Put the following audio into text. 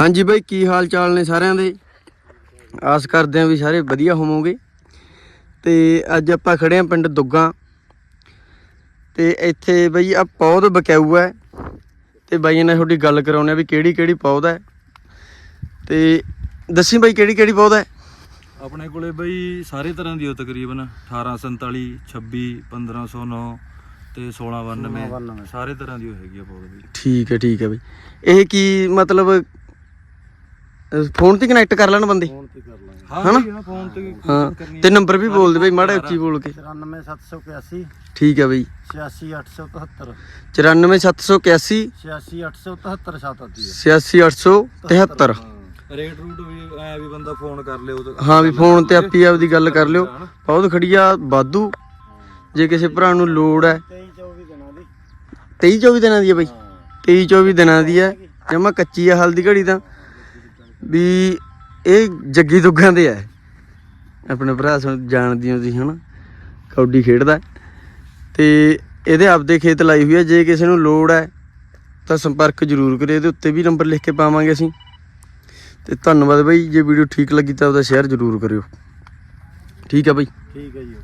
ਹਾਂਜੀ ਬਾਈ ਕੀ ਹਾਲ ਚਾਲ ਨੇ ਸਾਰਿਆਂ ਦੇ? ਆਸ ਕਰਦੇ ਆਂ ਵੀ ਸਾਰੇ ਵਧੀਆ ਹੋਵੋਗੇ। ਤੇ ਅੱਜ ਆਪਾਂ ਖੜੇ ਆਂ ਪਿੰਡ ਦੁੱਗਾ। ਤੇ ਇੱਥੇ ਬਈ ਆ ਪੌਦ ਬਕਾਊ ਹੈ। ਤੇ ਬਾਈ ਨੇ ਤੁਹਾਡੀ ਗੱਲ ਕਰਾਉਣੇ ਵੀ ਕਿਹੜੀ ਕਿਹੜੀ ਪੌਦ ਹੈ। ਤੇ ਦੱਸੀ ਬਾਈ ਕਿਹੜੀ ਕਿਹੜੀ ਪੌਦ ਹੈ? ਆਪਣੇ ਕੋਲੇ ਬਈ ਸਾਰੇ ਤਰ੍ਹਾਂ ਦੀ ਹੋ ਤਕਰੀਬਨ। 1847 26 1509 ਤੇ 1692 ਸਾਰੇ ਤਰ੍ਹਾਂ ਦੀ ਹੋ ਹੈਗੀ ਆ ਪੌਦ ਬਈ। ਠੀਕ ਹੈ ਠੀਕ ਹੈ ਬਈ। ਇਹ ਕੀ ਮਤਲਬ ਫੋਨ ਤੇ ਕਨੈਕਟ ਕਰ ਲੈਣ ਬੰਦੇ। ਫੋਨ ਤੇ ਕਰ ਲਾਂਗੇ। ਹਾਂ? ਬਈ, ਹਾਂ ਫੋਨ ਤੇ ਹਾਂ। ਤੇ ਨੰਬਰ ਵੀ ਬੋਲ ਦੇ ਬਈ ਮਾੜਾ ਉੱਚੀ ਬੋਲ ਕੇ। 94781 ਠੀਕ ਹੈ ਬਈ। 86877 94781 86877 ਛਾਤ ਹੈ। 86873 ਰੇਟ ਰੂਟ ਵੀ ਐ ਵੀ ਬੰਦਾ ਫੋਨ ਕਰ ਲਿਓ ਤੇ ਹਾਂ ਵੀ ਫੋਨ ਤੇ ਆਪੀ ਆਪਦੀ ਗੱਲ ਕਰ ਲਿਓ। ਬਹੁਤ ਖੜੀਆ ਵਾਧੂ। ਜੇ ਕਿਸੇ ਭਰਾ ਨੂੰ ਲੋੜ ਹੈ। 23 24 ਦਿਨਾਂ ਦੀ 23 24 ਦਿਨਾਂ ਦੀ ਹੈ। ਬਈ 23 24 ਦਿਨਾਂ ਦੀ ਹੈ ਜਮਾ ਕੱਚੀ ਆ ਹਲਦੀ ਘੜੀ ਤਾਂ। ਵੀ ਇਹ ਜੱਗੀ ਦੁੱਗਾਂ ਦੇ ਹੈ ਆਪਣੇ ਭਰਾ ਸੁਣ ਜਾਣਦੀ ਹੋ ਤੁਸੀਂ, ਹਨਾ? ਕੌਡੀ ਖੇਡਦਾ ਹੈ। ਤੇ ਇਹਦੇ ਆਪਦੇ ਖੇਤ ਲਾਈ ਹੋਈ ਹੈ ਜੇ ਕਿਸੇ ਨੂੰ ਲੋੜ ਹੈ ਤਾਂ ਸੰਪਰਕ ਜ਼ਰੂਰ ਕਰਿਓ, ਇਹਦੇ ਉੱਤੇ ਵੀ ਨੰਬਰ ਲਿਖ ਕੇ ਪਾਵਾਂਗੇ ਅਸੀਂ। ਤੇ ਧੰਨਵਾਦ ਬਾਈ, ਜੇ ਵੀਡੀਓ ਠੀਕ ਲੱਗੀ ਤਾਂ ਉਹਦਾ ਸ਼ੇਅਰ ਜ਼ਰੂਰ ਕਰਿਓ। ਠੀਕ ਹੈ ਬਾਈ। ਠੀਕ ਹੈ ਜੀ